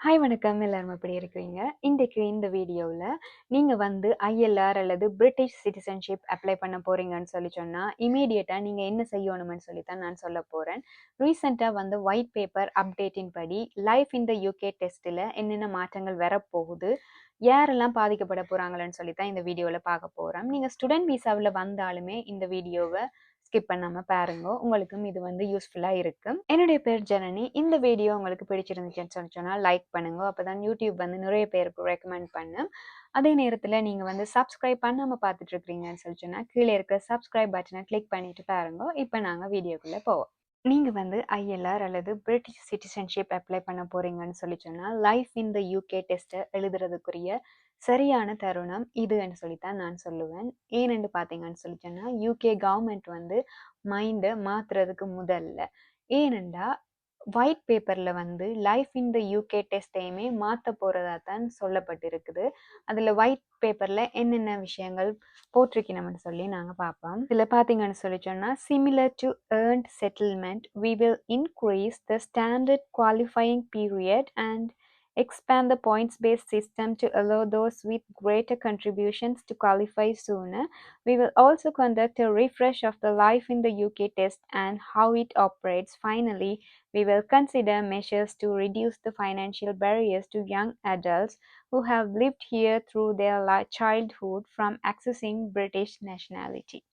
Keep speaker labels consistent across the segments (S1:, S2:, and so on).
S1: Hi வணக்கம். எல்லாரும் எப்படி இருக்கிறீங்க? இன்றைக்கு இந்த வீடியோவில் நீங்கள் வந்து ஐஎல்ஆர் அல்லது பிரிட்டிஷ் சிட்டிசன்ஷிப் அப்ளை பண்ண போகிறீங்கன்னு சொல்லி சொன்னால் இமீடியட்டாக நீங்கள் என்ன செய்யணும்னு சொல்லி தான் நான் சொல்ல போகிறேன் ரீசெண்டாக வந்து ஒயிட் பேப்பர் அப்டேட்டின் படி லைஃப் இந்த யூகே டெஸ்ட்டில் என்னென்ன மாற்றங்கள் வரப்போகுது யாரெல்லாம் பாதிக்கப்பட போகிறாங்களன்னு சொல்லி தான் இந்த வீடியோவில் பார்க்க போகிறோம் நீங்கள் ஸ்டூடெண்ட் விசாவில் வந்தாலுமே இந்த வீடியோவை ஸ்கிப் பண்ணாமல் பாருங்க. உங்களுக்கும் இது வந்து யூஸ்ஃபுல்லாக இருக்கும். என்னுடைய பேர் ஜனனி. இந்த வீடியோ உங்களுக்கு பிடிச்சிருந்துச்சுன்னு சொல்லி சொன்னால் லைக் பண்ணுங்க. அப்போ தான் யூடியூப் வந்து நிறைய பேருக்கு ரெக்கமெண்ட் பண்ணும். அதே நேரத்தில் நீங்கள் வந்து சப்ஸ்கிரைப் பண்ணாமல் பார்த்துட்டு இருக்கிறீங்கன்னு சொல்லி சொன்னால் கீழே இருக்கிற சப்ஸ்கிரைப் பட்டனை கிளிக் பண்ணிட்டு பாருங்க. இப்போ நாங்கள் வீடியோக்குள்ளே போவோம். நீங்கள் வந்து ஐஎல்ஆர் அல்லது பிரிட்டிஷ் சிட்டிசன்ஷிப் அப்ளை பண்ண போகிறீங்கன்னு சொல்லி சொன்னால் லைஃப் இன் த யூகே டெஸ்ட்டை எழுதுறதுக்குரிய சரியான தருணம் இதுன்னு சொல்லித்தான் நான் சொல்லுவேன். ஏனென்று பார்த்தீங்கன்னு சொல்லி சொன்னால் யூகே கவர்மெண்ட் வந்து மைண்டை மாற்றுறதுக்கு முதல்ல. ஏனெண்டா ஒயிட் பேப்பரில் வந்து லைஃப் இன் த யூகே டெஸ்ட்டையுமே மாற்ற போகிறதா தான் சொல்லப்பட்டிருக்குது. அதில் ஒயிட் பேப்பரில் என்னென்ன விஷயங்கள் போட்டிருக்கணும்னு சொல்லி நாங்கள் பார்ப்போம். இதில் பார்த்தீங்கன்னு சொல்லி சொன்னால் similar to earned settlement we will increase the standard qualifying period and expand the points based system to allow those with greater contributions to qualify sooner. We will also conduct a refresh of the life in the UK test and how it operates. Finally, we will consider measures to reduce the financial barriers to young adults who have lived here through their childhood from accessing British nationality.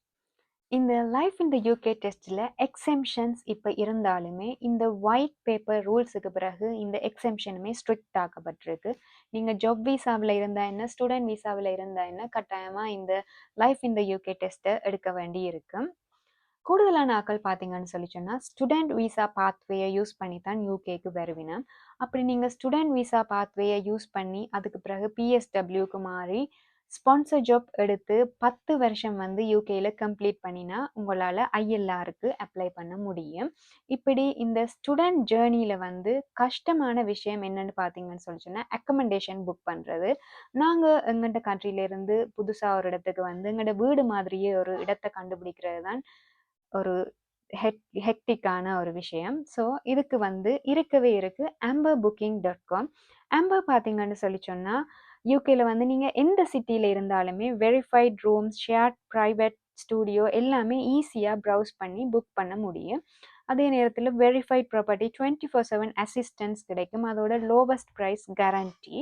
S1: இந்த life இந்த UK டெஸ்ட்டில் exemptions இப்போ இருந்தாலுமே இந்த white paper ரூல்ஸுக்கு பிறகு இந்த எக்ஸெம்ஷனுமே strict ஆக்கப்பட்டிருக்கு. நீங்கள் job விசாவில் இருந்தால் என்ன ஸ்டூடெண்ட் விசாவில் இருந்தால் என்ன கட்டாயமாக இந்த லைஃப் இந்த யூகே டெஸ்ட்டை எடுக்க வேண்டி இருக்கும் கூடுதலான ஆக்கள் பார்த்தீங்கன்னு சொல்லி சொன்னால் ஸ்டூடெண்ட் விசா பாத்வேயை யூஸ் பண்ணி தான் யூகேக்கு வருவினோம். அப்படி நீங்கள் ஸ்டூடெண்ட் விசா பாத்வேயை யூஸ் பண்ணி அதுக்கு பிறகு பிஎஸ்டபிள்யூக்கு மாறி ஸ்பான்சர் ஜாப் எடுத்து பத்து வருஷம் வந்து யூகேயில் கம்ப்ளீட் பண்ணினா உங்களால் ஐஎல்ஆருக்கு அப்ளை பண்ண முடியும். இப்படி இந்த ஸ்டூடெண்ட் ஜேர்னியில் வந்து கஷ்டமான விஷயம் என்னென்னு பார்த்தீங்கன்னு சொல்லி சொன்னால் அக்கமெண்டேஷன் புக் பண்ணுறது நாங்கள் எங்கள்கிட்ட கண்ட்ரிலேருந்து புதுசாக ஒரு இடத்துக்கு வந்து எங்கள்கிட்ட வீடு மாதிரியே ஒரு இடத்தை கண்டுபிடிக்கிறது தான் ஒரு ஹெக் ஹெக்டிக்கான ஒரு விஷயம். ஸோ இதுக்கு வந்து இருக்கவே இருக்குது Amber booking dot com Amber பார்த்தீங்கன்னு சொல்லி சொன்னால் யூகேல வந்து நீங்கள் எந்த சிட்டியில் இருந்தாலுமே verified rooms shared private studio எல்லாமே ஈஸியாக ப்ரௌஸ் பண்ணி புக் பண்ண முடியும். அதே நேரத்தில் verified property twenty four seven assistance கிடைக்கும். அதோட லோவஸ்ட் ப்ரைஸ் கேரண்டி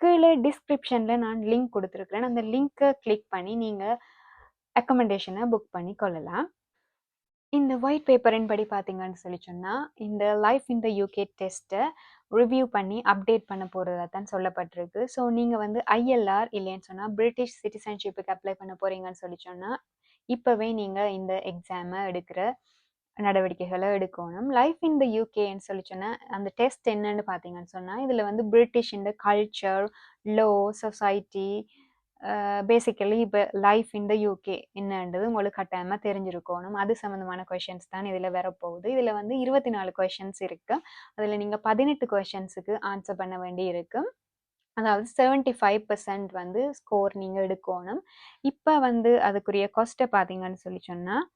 S1: கீழே டிஸ்கிரிப்ஷனில் நான் லிங்க் கொடுத்துருக்குறேன். அந்த லிங்க்கை கிளிக் பண்ணி நீங்கள் அக்கமெண்டேஷனை புக் பண்ணி கொள்ளலாம். இந்த ஒயிட் பேப்பரின் படி பார்த்தீங்கன்னு சொல்லி சொன்னால் இந்த லைஃப் இன் த யூகே டெஸ்ட்டை ரிவ்யூ பண்ணி அப்டேட் பண்ண போகிறதா தான் சொல்லப்பட்டிருக்கு. ஸோ நீங்கள் வந்து ஐஎல்ஆர் இல்லைன்னு சொன்னால் பிரிட்டிஷ் சிட்டிசன்ஷிப்புக்கு அப்ளை பண்ண போகிறீங்கன்னு சொல்லி சொன்னால் இப்போவே நீங்கள் இந்த எக்ஸாமை எடுக்கிற நடவடிக்கைகளை எடுக்கணும். லைஃப் இன் த யூகேன்னு சொல்லி சொன்னால் அந்த டெஸ்ட் என்னன்னு பார்த்தீங்கன்னு சொன்னால் இதில் வந்து பிரிட்டிஷ் இந்த கல்ச்சர் லோ சொசைட்டி பேசிக்கலி இப்போ லைஃப் இன் த யூகே என்னன்றது உங்களுக்கு கட்டாயமாக தெரிஞ்சிருக்கணும். அது சம்மந்தமான கொஷின்ஸ் தான் இதில் வரப்போகுது. இதில் வந்து இருபத்தி நாலு கொஷின்ஸ் இருக்குது அதில் நீங்கள் பதினெட்டு கொஷின்ஸுக்கு ஆன்சர் பண்ண வேண்டி இருக்குது அதாவது செவன்ட்டி ஃபைவ் பர்சன்ட் வந்து ஸ்கோர் நீங்கள் எடுக்கணும். இப்போ வந்து அதுக்குரிய கொஸ்ட்டை பார்த்தீங்கன்னு சொல்லி சொன்னால்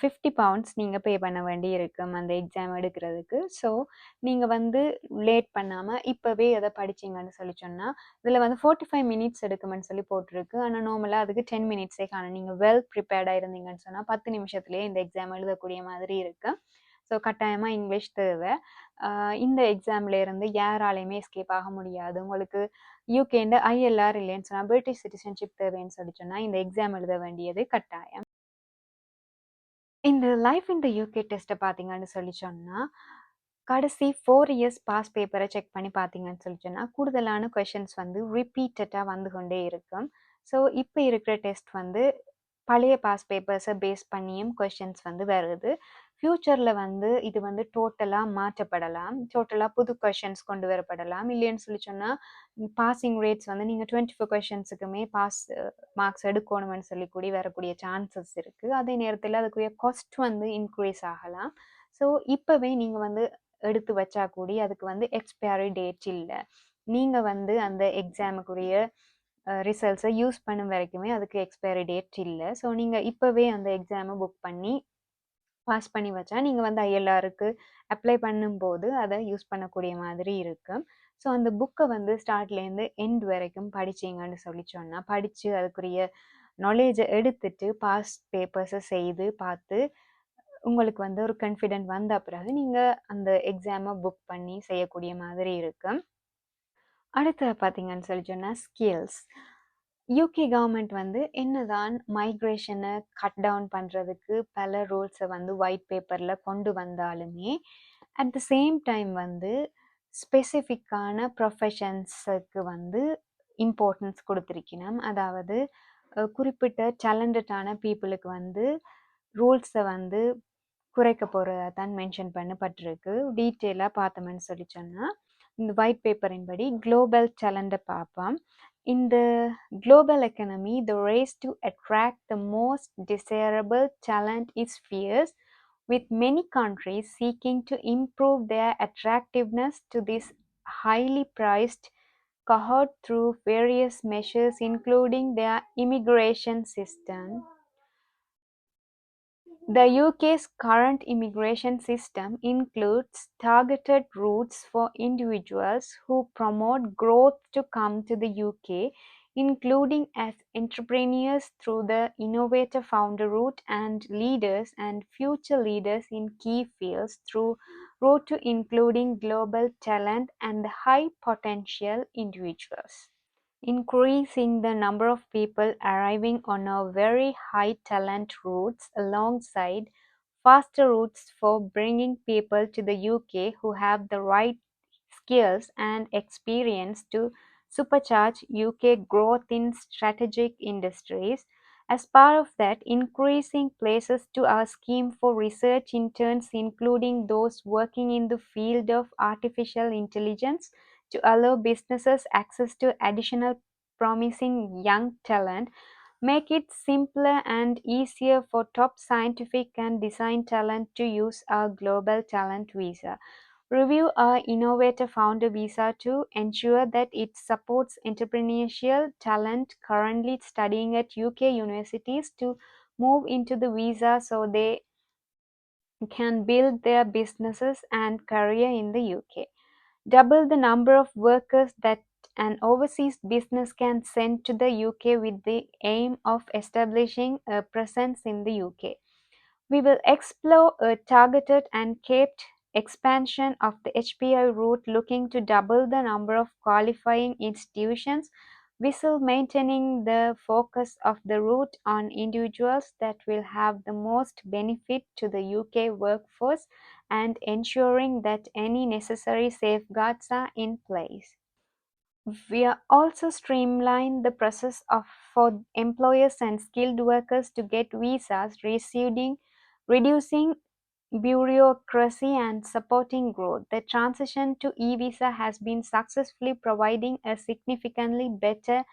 S1: ஃபிஃப்டி பவுண்ட்ஸ் நீங்கள் பே பண்ண வேண்டி இருக்கும் அந்த எக்ஸாம் எடுக்கிறதுக்கு. ஸோ நீங்கள் வந்து லேட் பண்ணாமல் இப்போவே எதை படிச்சிங்கன்னு சொல்லி சொன்னால் இதில் வந்து ஃபோர்ட்டி ஃபைவ் மினிட்ஸ் எடுக்குமென்னு சொல்லி போட்டிருக்கு. ஆனால் நார்மலாக அதுக்கு டென் மினிட்ஸே காணும். நீங்கள் வெல் ப்ரிப்பேர்டாக இருந்தீங்கன்னு சொன்னால் பத்து நிமிஷத்துலேயே இந்த எக்ஸாம் எழுதக்கூடிய மாதிரி இருக்குது ஸோ கட்டாயமாக இங்கிலீஷ் தேவை. இந்த எக்ஸாம்லேருந்து யாராலையுமே எஸ்கேப் ஆக முடியாது. உங்களுக்கு யூகேண்ட ஐஎல்ஆர் இல்லைன்னு சொன்னால் பிரிட்டிஷ் சிட்டிசன்ஷிப் தேவைன்னு சொல்லி சொன்னால் இந்த எக்ஸாம் எழுத வேண்டியது கட்டாயம். இந்த லைஃப் இன் த யூகே டெஸ்ட்டை பார்த்தீங்கன்னு சொல்லி சொன்னால் கடைசி ஃபோர் இயர்ஸ் பாஸ் பேப்பரை செக் பண்ணி பார்த்தீங்கன்னு சொல்லி சொன்னால் கூடுதலான கொஷின்ஸ் வந்து ரிப்பீட்டடாக வந்து கொண்டே இருக்கும். ஸோ இப்போ இருக்கிற டெஸ்ட் வந்து பழைய பாஸ் பேப்பர்ஸை பேஸ் பண்ணியும் கொஷின்ஸ் வந்து வருது. ஃப்யூச்சரில் வந்து இது வந்து டோட்டலாக மாற்றப்படலாம். டோட்டலாக புது கொஷின்ஸ் கொண்டு வரப்படலாம். இல்லைன்னு சொல்லி சொன்னால் பாசிங் ரேட்ஸ் வந்து நீங்கள் டுவெண்ட்டி ஃபோர் கொஷின்ஸுக்குமே பாஸ் மார்க்ஸ் எடுக்கணும்னு சொல்லி கூடி வரக்கூடிய சான்சஸ் இருக்குது அதே நேரத்தில் அதுக்குரிய காஸ்ட் வந்து இன்க்ரீஸ் ஆகலாம். ஸோ இப்போவே நீங்கள் வந்து எடுத்து வச்சா கூடி அதுக்கு வந்து எக்ஸ்பயரி டேட் இல்லை. நீங்கள் வந்து அந்த எக்ஸாமுக்குரிய ரிசல்ட்ஸை யூஸ் பண்ணும் வரைக்குமே அதுக்கு எக்ஸ்பயரி டேட் இல்லை. ஸோ நீங்கள் இப்போவே அந்த எக்ஸாமை புக் பண்ணி பாஸ் பண்ணி வச்சா நீங்கள் வந்து ஐஎல்ஆருக்கு அப்ளை பண்ணும்போது அதை யூஸ் பண்ணக்கூடிய மாதிரி இருக்கும் ஸோ அந்த புக்கை வந்து ஸ்டார்ட்லேருந்து எண்ட் வரைக்கும் படிச்சிங்கன்னு சொல்லி சொன்னால் படித்து அதுக்குரிய நாலேஜை எடுத்துட்டு பாஸ் பேப்பர்ஸை செய்து பார்த்து உங்களுக்கு வந்து ஒரு கான்ஃபிடென்ட் வந்த பிறகு நீங்கள் அந்த எக்ஸாமை புக் பண்ணி செய்யக்கூடிய மாதிரி இருக்கும் அடுத்து பார்த்தீங்கன்னு சொல்லி சொன்னால் ஸ்கில்ஸ் யூகே கவர்மெண்ட் வந்து என்னதான் மைக்ரேஷனை கட் டவுன் பண்ணுறதுக்கு பல ரூல்ஸை வந்து ஒயிட் பேப்பரில் கொண்டு வந்தாலுமே அட் த சேம் டைம் வந்து ஸ்பெசிஃபிக்கான ப்ரொஃபஷன்ஸுக்கு வந்து இம்பார்ட்டன்ஸ் கொடுத்துருக்கணும். அதாவது குறிப்பிட்ட டேலண்டடான பீப்புளுக்கு வந்து ரூல்ஸை வந்து குறைக்க போகிறதா தான் மென்ஷன் பண்ணப்பட்டிருக்கு. டீட்டெயிலாக பார்த்தோம்னு சொல்லி சொன்னால் இந்த ஒயிட் பேப்பரின் படி குளோபல் டேலண்டை பார்ப்போம். In the global economy, the race to attract the most desirable talent is fierce, with many countries seeking to improve their attractiveness to this highly priced cohort through various measures, including their immigration system. The UK's current immigration system includes targeted routes for individuals who promote growth to come to the UK, including as entrepreneurs through the Innovator Founder route and leaders and future leaders in key fields through route to including global talent and high potential individuals increasing the number of people arriving on our very high talent routes alongside faster routes for bringing people to the UK who have the right skills and experience to supercharge UK growth in strategic industries. As part of that, increasing places to our scheme for research interns, including those working in the field of artificial intelligence, to allow businesses access to additional promising young talent, make it simpler and easier for top scientific and design talent to use our global talent visa. Review our Innovator Founder visa to ensure that it supports entrepreneurial talent currently studying at UK universities to move into the visa so they can build their businesses and career in the UK double the number of workers that an overseas business can send to the UK with the aim of establishing a presence in the UK. We will explore a targeted and capped expansion of the HPI route looking to double the number of qualifying institutions while maintaining the focus of the route on individuals that will have the most benefit to the UK workforce and ensuring that any necessary safeguards are in place. We are also streamline the process of for employers and skilled workers to get visas, reducing, reducing bureaucracy and supporting growth. The transition to e-visa has been successfully providing a significantly better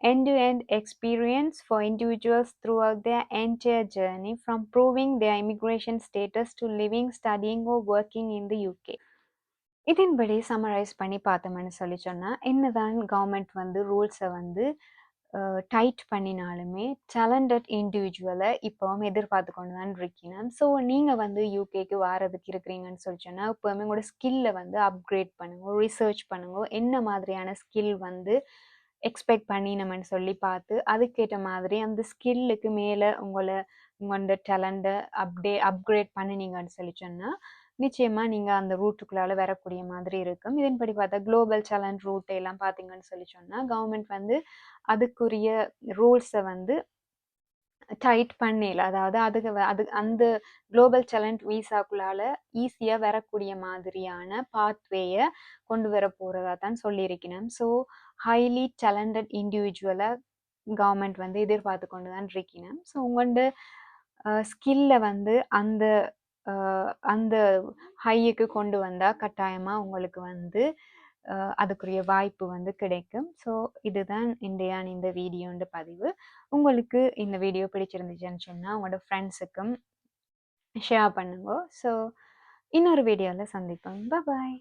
S1: end-to-end experience for individuals throughout their entire journey from proving their immigration status to living, studying or working in the UK. இதன்படி summarise பண்ணி பார்த்தோம்னு சொல்லி சொன்னால் என்னதான் government வந்து ரூல்ஸை வந்து tight பண்ணினாலுமே talented இண்டிவிஜுவலை இப்போவும் எதிர்பார்த்து கொண்டு தான் இருக்கீங்க ஸோ நீங்கள் வந்து யூகேக்கு வாரதுக்கு இருக்கிறீங்கன்னு சொல்லி சொன்னால் இப்போவுமே உங்களோட ஸ்கில்லை வந்து அப்கிரேட் பண்ணுங்க ரிசர்ச் பண்ணுங்க என்ன மாதிரியான ஸ்கில் வந்து எக்ஸ்பெக்ட் பண்ணி நம்ம சொல்லி பார்த்து அதுக்கேற்ற மாதிரி அந்த ஸ்கில்லுக்கு மேலே உங்களை உங்களோட டேலண்ட்டை அப்டே அப்கிரேட் பண்ணினீங்கன்னு சொல்லி சொன்னால் நிச்சயமாக நீங்கள் அந்த ரூட்டுக்குள்ளால வரக்கூடிய மாதிரி இருக்கும். இதன்படி பார்த்தா குளோபல் சேலண்ட் ரூட்டை எல்லாம் பார்த்தீங்கன்னு சொல்லி சொன்னால் கவர்மெண்ட் வந்து அதுக்குரிய ரூல்ஸை வந்து டைட் பண்ணல அதாவது அதுக்கு அது அந்த குளோபல் சேலஞ்ச் வீசாக்குள்ளால ஈஸியாக வரக்கூடிய மாதிரியான பாத்வேயை கொண்டு வர போகிறதா தான் சொல்லியிருக்கிறேன். ஸோ ஹைலி டேலண்டட் இண்டிவிஜுவலை கவர்மெண்ட் வந்து எதிர்பார்த்து கொண்டு தான் இருக்கிறேன். ஸோ உங்களோட ஸ்கில்ல வந்து அந்த அந்த ஹையுக்கு கொண்டு வந்தால் கட்டாயமாக உங்களுக்கு வந்து அதுக்குரிய வாய்ப்பு வந்து கிடைக்கும். ஸோ இதுதான் இன்றைய இந்த வீடியோன்ற பதிவு. உங்களுக்கு இந்த வீடியோ பிடிச்சிருந்துச்சுன்னு சொன்னால் உங்களோட ஃப்ரெண்ட்ஸுக்கும் ஷேர் பண்ணுங்க. ஸோ இன்னொரு வீடியோவில் சந்திப்போம். பாய்